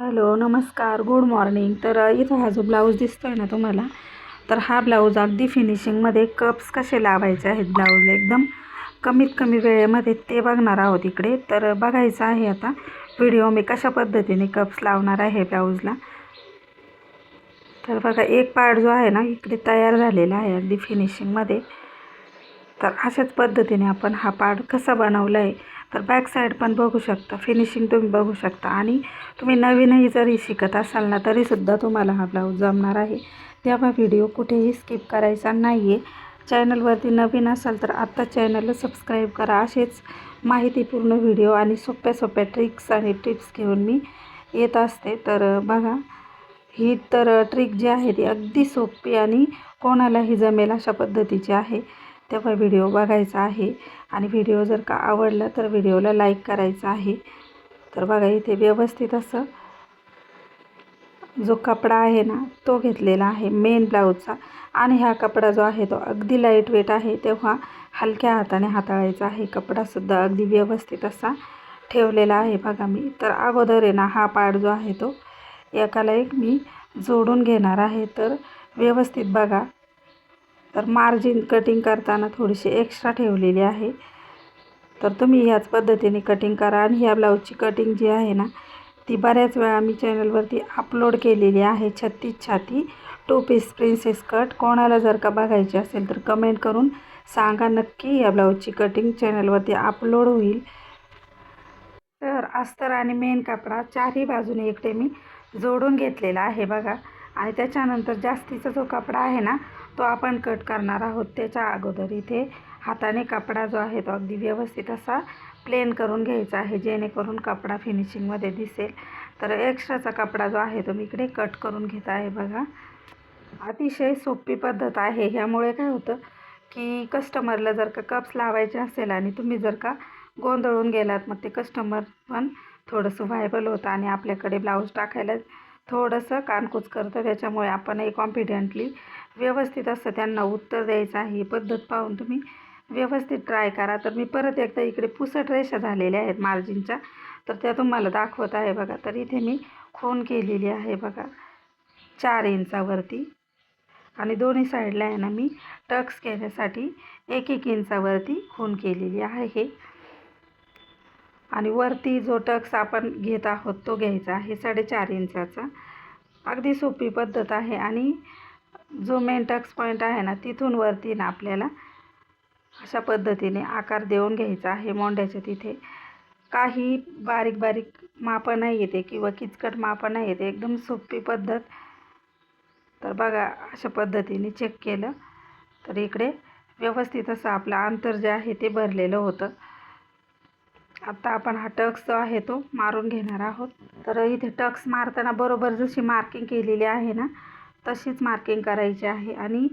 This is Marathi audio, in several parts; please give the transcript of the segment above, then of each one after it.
हॅलो नमस्कार गुड मॉर्निंग. तर इथं हा जो ब्लाऊज दिसतो आहे ना तुम्हाला तर हा ब्लाऊज अगदी फिनिशिंगमध्ये कप्स कसे लावायचे आहेत ब्लाऊजला एकदम कमीत कमी वेळेमध्ये ते बघणार आहोत इकडे. तर बघायचं आहे आता व्हिडिओ मी कशा पद्धतीने कप्स लावणार आहे ब्लाऊजला. तर बघा एक पार्ट जो आहे ना इकडे तयार झालेला आहे अगदी फिनिशिंगमध्ये. तर अशाच पद्धतीने आपण हा पार्ट कसा बनवला आहे तर बॅक साईड पण बघू शकता. फिनिशिंग तुम्ही बघू शकता. आणि तुम्ही नवीनही जरी शिकत असाल ना तरीसुद्धा तुम्हाला हा ब्लाऊज जमणार आहे. तेव्हा व्हिडिओ कुठेही स्किप करायचा नाही आहे चॅनलवरती नवीन असाल तर आत्ता चॅनलला सबस्क्राईब करा. असेच माहितीपूर्ण व्हिडिओ आणि सोप्या सोप्या ट्रिक्स आणि टिप्स घेऊन मी येत असते. तर बघा. ही तर ट्रिक जी आहे ती अगदी सोपी आणि कोणालाही जमेल अशा पद्धतीची आहे. तेव्हा व्हिडिओ बघायचा आहे. आणि व्हिडिओ जर का आवडला तर व्हिडिओला लाईक करायचा आहे. तर बघा इथे व्यवस्थित असं जो कपडा आहे ना तो घेतलेला आहे मेन ब्लाऊजचा. आणि हा कपडा जो आहे तो अगदी लाइट वेट आहे. तेव्हा हलक्या हाताने हाताळायचा आहे. कपडासुद्धा अगदी व्यवस्थित असा ठेवलेला आहे बघा मी. तर अगोदर आहे ना हा पार्ट जो आहे तो एकाला एक मी जोडून घेणार आहे. तर व्यवस्थित बघा तर मार्जिन कटिंग करताना थोडीशी एक्स्ट्रा ठेवलेली आहे. तर तुम्ही ह्याच पद्धतीने कटिंग करा आणि ह्या ब्लाऊजची कटिंग जी आहे ना ती बऱ्याच वेळा मी चॅनलवरती अपलोड केलेली आहे. छत्तीस छाती टू पीस प्रिन्सेस कट कोणाला जर का बघायची असेल तर कमेंट करून सांगा. नक्की या ब्लाऊजची कटिंग चॅनलवरती अपलोड होईल. तर अस्तर आणि मेन कपडा चारही बाजूने एकटे मी जोडून घेतलेला आहे बघा. आणि त्याच्यानंतर जास्तीचा जो कपडा आहे ना तो आपण कट करणार आहोत. त्याच्या अगोदर इथे हाताने कपडा जो आहे तो अगदी व्यवस्थित असा प्लेन करून घ्यायचा आहे जेणेकरून कपडा फिनिशिंगमध्ये दिसेल. तर एक्स्ट्राचा कपडा जो आहे तो मी इकडे कट करून घेत आहे बघा. अतिशय सोपी पद्धत आहे. ह्यामुळे काय होतं की कस्टमरला जर का कप्स लावायचे असेल आणि तुम्ही जर का गोंधळून गेलात मग ते कस्टमर पण थोडंसं व्हायबल होतं आणि आपल्याकडे ब्लाऊज टाकायला थोडंसं कानकूच करतं. त्याच्यामुळे आपणही कॉन्फिडेंटली व्यवस्थित असं त्यांना उत्तर द्यायचं आहे. ही पद्धत पाहून तुम्ही व्यवस्थित ट्राय करा. तर मी परत एकदा इकडे पुसट रेषा झालेल्या आहेत मार्जिनच्या. तर त्या तुम्हाला दाखवत आहे बघा. तर इथे मी खून केलेली आहे बघा. चार इंचावरती. आणि दोन्ही साईडला आहे ना मी टक्स केल्यासाठी एक एक इंचावरती खून केलेली आहे आणि वरती जो टक्स आपण घेत आहोत तो घ्यायचा आहे साडेचार इंचाचा. अगदी सोपी पद्धत आहे आणि जो मेन टक्स पॉईंट आहे ना तिथून वरती ना आपल्याला अशा पद्धतीने आकार देऊन घ्यायचा आहे मोंड्याच्या तिथे. काही बारीक बारीक मापं नाही येते किंवा किचकट मापं नाही येते एकदम सोपी पद्धत. तर बघा अशा पद्धतीने चेक केलं. तर इकडे व्यवस्थित असं आपलं अंतर जे आहे ते भरलेलं होतं. आता आपण हा टक्स जो आहे तो मारून घेणार आहोत. तर इथे टक्स मारताना बरोबर जशी मार्किंग केलेली आहे ना तशीच मार्किंग करायची आहे. आणि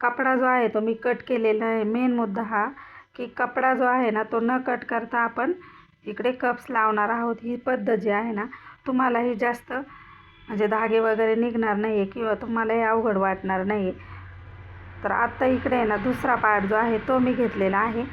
कपडा जो आहे तो मी कट केलेला आहे. मेन मुद्दा हा की कपडा जो आहे ना तो न कट करता आपण इकडे कप्स लावणार आहोत. ही पद्धत जी आहे ना तुम्हालाही जास्त म्हणजे धागे वगैरे निघणार नाही आहे किंवा तुम्हालाही अवघड वाटणार नाही आहे तर आत्ता इकडे आहे ना दुसरा पार्ट जो आहे तो मी घेतलेला आहे.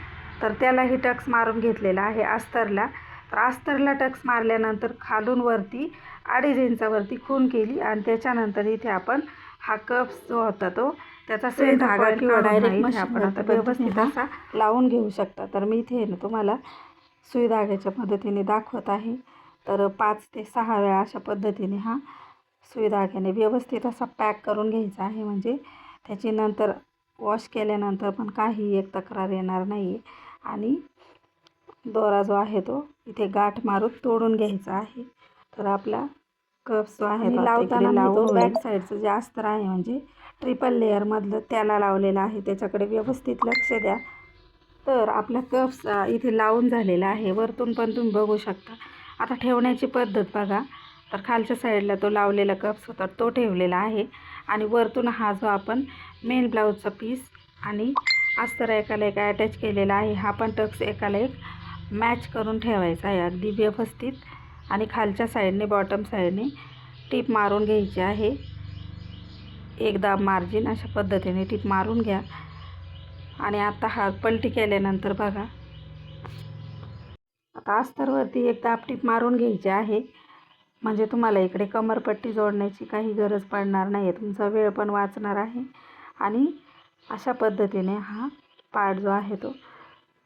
तर त्यालाही टक्स मारून घेतलेला आहे अस्तरला. तर अस्तरला टक्स मारल्यानंतर खालून वरती अडीच इंचावरती खून केली आणि त्याच्यानंतर इथे आपण हा कप्स जो होता तो त्याचा सेंट धागा किंवा डायरेक्ट आपण आता व्यवस्थित असा लावून घेऊ शकता. तर मी इथे ना तुम्हाला सुई धाग्याच्या मदतीने दाखवत आहे. तर पाच ते सहा वेळा अशा पद्धतीने हा सुई धाग्याने व्यवस्थित असा पॅक करून घ्यायचा आहे. म्हणजे त्याची नंतर वॉश केल्यानंतर पण काही एक तक्रार येणार नाही आहे आणि दोरा जो आहे तो इथे गाठ मारून तोडून घ्यायचा आहे. तर आपला कप्स जो आहे लावताना लावून बॅक साईडचं जे अस्तर आहे म्हणजे ट्रिपल लेअरमधलं त्याला लावलेलं आहे. त्याच्याकडे व्यवस्थित लक्ष द्या. तर आपला कप्स इथे लावून झालेला आहे. वरतून पण तुम्ही बघू शकता. आता ठेवण्याची पद्धत बघा. तर खालच्या साईडला तो लावलेला कप्स होता तो ठेवलेला आहे. आणि वरतून हा जो आपण मेन ब्लाऊजचा पीस आणि अस्तर एकाला एक अटॅच केलेला आहे. हा पण टक्स एकाला एक मॅच करून ठेवायचा आहे. अगदी व्यवस्थित. आणि खालच्या साईडने बॉटम साईडने टीप मारून घ्यायची आहे. एकदा मार्जिन अशा पद्धतीने टीप मारून घ्या. आणि आता हा पलटी केल्यानंतर बघा. आता अस्तरवरती एकदा टीप मारून घ्यायची आहे. म्हणजे तुम्हाला इकडे कमरपट्टी जोडण्याची काही गरज पडणार नाही आहे तुमचा वेळ पण वाचणार आहे. आणि अशा पद्धतीने हा पार्ट जो आहे तो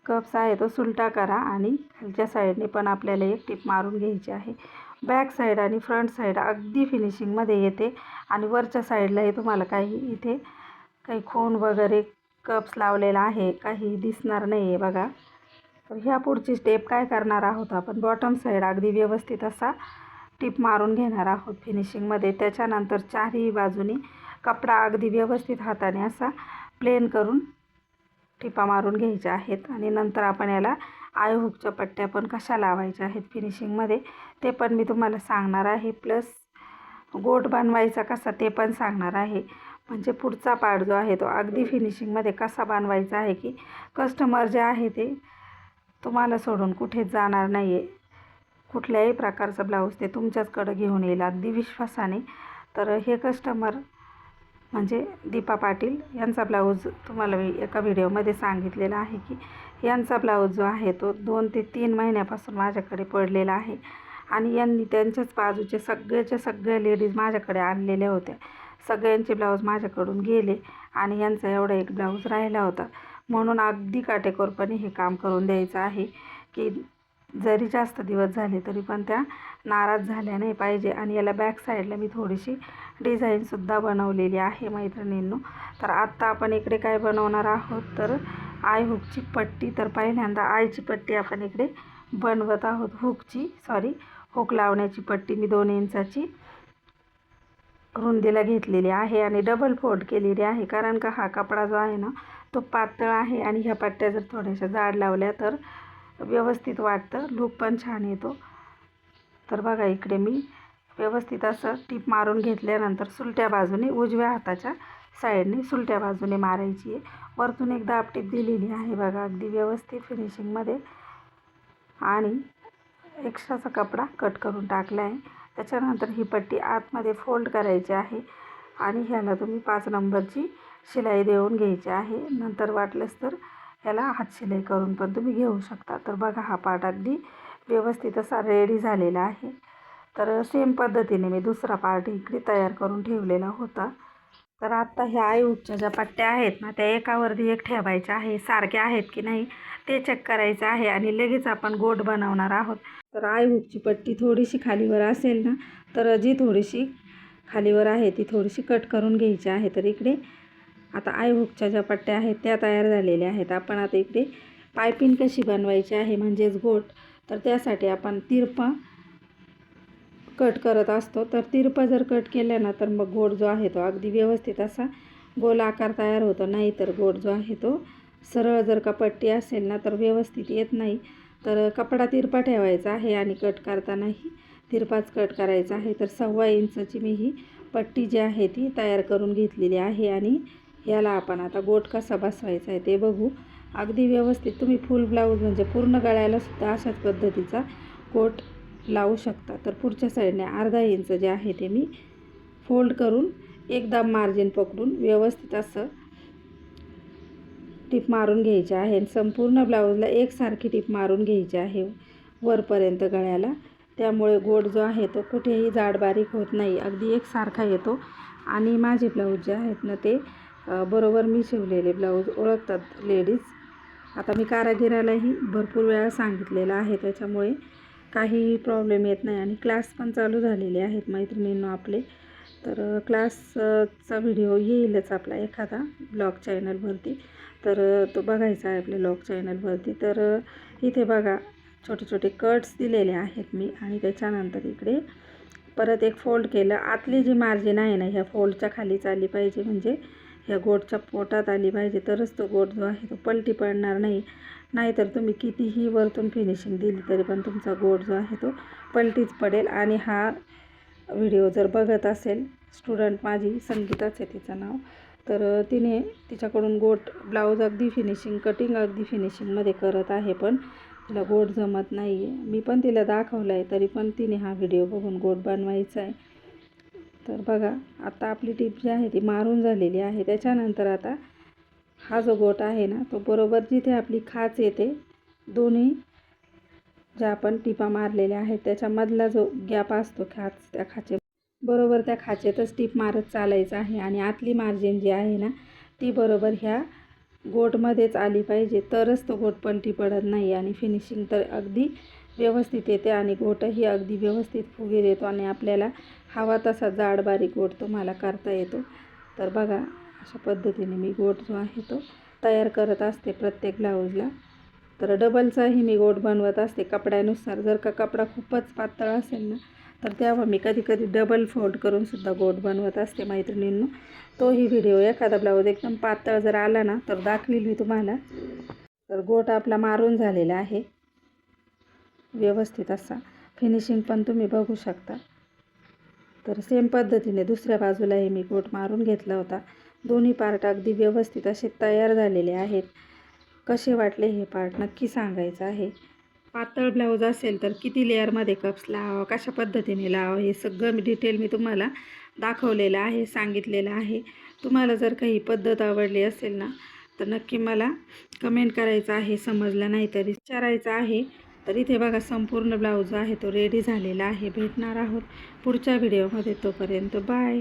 कप्स आहे तो सुलटा करा आणि खालच्या साईडने पण आपल्याला एक टिप मारून घ्यायची आहे. बॅक साईड आणि फ्रंट साईड अगदी फिनिशिंगमध्ये येते आणि वरच्या साईडलाही तुम्हाला काही इथे काही खून वगैरे कप्स लावलेला आहे काही दिसणार नाही आहे बघा. तर ह्या पुढची स्टेप काय करणार आहोत आपण? बॉटम साईड अगदी व्यवस्थित असा टिप मारून घेणार आहोत फिनिशिंगमध्ये त्याच्यानंतर चारही बाजूनी कपडा अगदी व्यवस्थित हाताने असा प्लेन करून टिपा मारून घ्यायच्या आहेत आणि नंतर आपण याला आयहूकच्या पट्ट्या पण कशा लावायच्या आहेत फिनिशिंगमध्ये ते पण मी तुम्हाला सांगणार आहे. प्लस गोट बनवायचा कसा ते पण सांगणार आहे. म्हणजे पुढचा पार्ट जो आहे तो अगदी फिनिशिंगमध्ये कसा बनवायचा आहे की कस्टमर जे आहे ते तुम्हाला सोडून कुठेच जाणार नाही आहे कुठल्याही प्रकारचा ब्लाऊज ते तुमच्याचकडं घेऊन येईल. अगदी विश्वासाने. तर हे कस्टमर म्हणजे दीपा पाटील यांचा ब्लाऊज तुम्हाला मी एका व्हिडिओमध्ये सांगितलेला आहे की यांचा ब्लाऊज जो आहे तो दोन ते तीन महिन्यापासून माझ्याकडे पडलेला आहे. आणि यांनी त्यांच्याच बाजूचे सगळ्याच्या सगळ्या लेडीज माझ्याकडे आणलेल्या होत्या सगळ्यांचे ब्लाऊज माझ्याकडून गेले आणि यांचा एवढा एक ब्लाऊज राहिला होता. म्हणून अगदी काटेकोरपणे हे काम करून द्यायचं आहे की जरी जास्त दिवस झाले तरी पण त्या नाराज झाल्या नाही पाहिजे. आणि याला बॅक साईडला मी थोडीशी डिझाईनसुद्धा बनवलेली आहे मैत्रिणींनो. तर आत्ता आपण इकडे काय बनवणार आहोत? तर आय हुकची पट्टी. तर पहिल्यांदा आयची पट्टी आपण इकडे बनवत आहोत. हुकची सॉरी हुक लावण्याची पट्टी मी दोन इंचाची रुंदीला घेतलेली आहे आणि डबल फोल्ड केलेली आहे. कारण का हा कपडा जो आहे ना तो पातळ आहे आणि ह्या पट्ट्या जर थोड्याशा जाड लावल्या तर व्यवस्थित वाटतं. लूक पण छान येतो. तर बघा इकडे मी व्यवस्थित असं टीप मारून घेतल्यानंतर सुलट्या बाजूने उजव्या हाताच्या साईडने सुलट्या बाजूने मारायची आहे. वरतून एकदा आपटीप दिलेली आहे बघा. अगदी व्यवस्थित फिनिशिंगमध्ये आणि एक्स्ट्राचा कपडा कट करून टाकला आहे. त्याच्यानंतर ही पट्टी आतमध्ये फोल्ड करायची आहे. आणि ह्याला तुम्ही पाच नंबरची शिलाई देऊन घ्यायची आहे. नंतर वाटलंच तर ह्याला हातशिलाई करून पण तुम्ही घेऊ शकता. तर बघा हा पार्ट अगदी व्यवस्थित असा रेडी झालेला आहे. तर सेम पद्धतीने मी दुसरा पार्ट इकडे तयार करून ठेवलेला होता. तर आत्ता ह्या आईहुकच्या ज्या पट्ट्या आहेत ना त्या एकावरती एक ठेवायच्या आहे. सारख्या आहेत की नाही ते चेक करायचं आहे आणि लगेच आपण गोट बनवणार आहोत. तर आईहुकची पट्टी थोडीशी खालीवर असेल ना तर जी थोडीशी खालीवर आहे ती थोडीशी कट करून घ्यायची आहे. तर इकडे आता आयहुकच्या ज्या पट्ट्या आहेत त्या तयार झालेल्या आहेत. आपण आता इकडे पायपिंग कशी बनवायची आहे म्हणजेच गोट. तर त्यासाठी आपण तिरपा कट करत असतो. तर तिरपा जर कट केलं ना तर मग गोड जो आहे तो अगदी व्यवस्थित असा गोल आकार तयार होतो. नाही तर गोड जो आहे तो सरळ जर का पट्टी असेल ना तर व्यवस्थित येत नाही. तर कपडा तिरपा ठेवायचा आहे आणि कट करतानाही तिरपाच कट करायचा आहे. तर सव्वा इंचची मी ही पट्टी जी आहे ती तयार करून घेतलेली आहे आणि याला आपण आता गोट कसा बसवायचा आहे ते बघू. अगदी व्यवस्थित तुम्ही फुल ब्लाऊज म्हणजे पूर्ण गळ्यालासुद्धा अशाच पद्धतीचा गोट लावू शकता. तर पुढच्या साईडने अर्धा इंच जे आहे ते मी फोल्ड करून एकदा मार्जिन पकडून व्यवस्थित असं टिप मारून घ्यायची आहे आणि संपूर्ण ब्लाऊजला एकसारखी टिप मारून घ्यायची आहे वरपर्यंत गळ्याला. त्यामुळे गोड जो आहे तो कुठेही जाड बारीक होत नाही. अगदी एकसारखा येतो. आणि माझे ब्लाऊज जे आहेत ना ते बरोबर मी शिवलेले ब्लाऊज ओळखतात लेडीज. आता मी कारागिरालाही भरपूर वेळा सांगितलेलं आहे त्याच्यामुळे काही प्रॉब्लेम येत नाही. आणि क्लास पण चालू झालेले आहेत मैत्रिणींनो आपले. तर क्लासचा व्हिडिओ येईलच आपला एखादा ब्लॉग चॅनलवरती तर तो बघायचा आहे आपल्या ब्लॉग चॅनलवरती तर इथे बघा छोटे छोटे कट्स दिलेले आहेत मी. आणि त्याच्यानंतर इकडे परत एक फोल्ड केलं. आतली जी मार्जिन आहे ना ह्या फोल्डच्या खाली चालली पाहिजे. म्हणजे ह्या गोटच्या पोटात आली पाहिजे तरच तो गोट जो आहे तो पलटी पडणार नाही. नाहीतर तुम्ही कितीही वरतून फिनिशिंग दिली तरी पण तुमचा गोट जो आहे तो पलटीच पडेल. आणि हा व्हिडिओ जर बघत असेल स्टुडंट माझी संगीताच आहे तिचं नाव तर तिने तिच्याकडून गोट ब्लाऊज अगदी फिनिशिंग कटिंग अगदी फिनिशिंगमध्ये करत आहे पण तिला गोट जमत नाही आहे मी पण तिला दाखवलं आहे तरी पण तिने हा व्हिडिओ बघून गोट बनवायचा आहे तर बघा आता आपली टीप जी आहे ती मारून झालेली आहे. त्याच्यानंतर आता हा जो गोट आहे ना तो बरोबर जिथे आपली खाच येते दोन्ही ज्या आपण टिपा मारलेल्या आहेत त्याच्यामधला जो गॅप असतो खाच त्या खाचे बरोबर त्या खाचेतच टीप मारत चालायचं आहे. आणि आतली मार्जिन जी आहे ना ती बरोबर ह्या गोटमध्येच आली पाहिजे. तरच तो गोट पण पडत नाही आणि फिनिशिंग तर अगदी व्यवस्थित येते आणि गोटही अगदी व्यवस्थित फुगीर येतो आणि आपल्याला हवा तसा जाड बारीक गोट तुम्हाला करता येतो. तर बघा अशा पद्धतीने मी गोट जो आहे तो तयार करत असते प्रत्येक ब्लाऊजला. तर डबलचाही मी गोट बनवत असते कपड्यानुसार. जर का कपडा खूपच पातळ असेल ना तर तेव्हा मी कधी कधी डबल फोल्ड करूनसुद्धा गोट बनवत असते मैत्रिणींनो. तोही व्हिडिओ एखादा ब्लाऊज एकदम पातळ जर आला ना तर दाखवील मी तुम्हाला. तर गोट आपला मारून झालेला आहे. व्यवस्थित असा. फिनिशिंग पण तुम्ही बघू शकता. तर सेम पद्धतीने दुसऱ्या बाजूलाही मी गोट मारून घेतला होता. दोन्ही पार्ट अगदी व्यवस्थित असे तयार झालेले आहेत. कसे वाटले हे पार्ट नक्की सांगायचं आहे. पातळ ब्लाऊज असेल तर किती लेअरमध्ये कप्स लावा कशा पद्धतीने लावा हे सगळं मी डिटेल मी तुम्हाला दाखवलेलं आहे सांगितलेलं आहे. तुम्हाला जर काही पद्धत आवडली असेल ना तर नक्की मला कमेंट करायचं आहे समजलं नाही तरी विचारायचं आहे. तर इथे बघा संपूर्ण ब्लाऊज आहे तो रेडी झालेला आहे. भेटणार आहोत पुढच्या व्हिडिओमध्ये तोपर्यंत बाय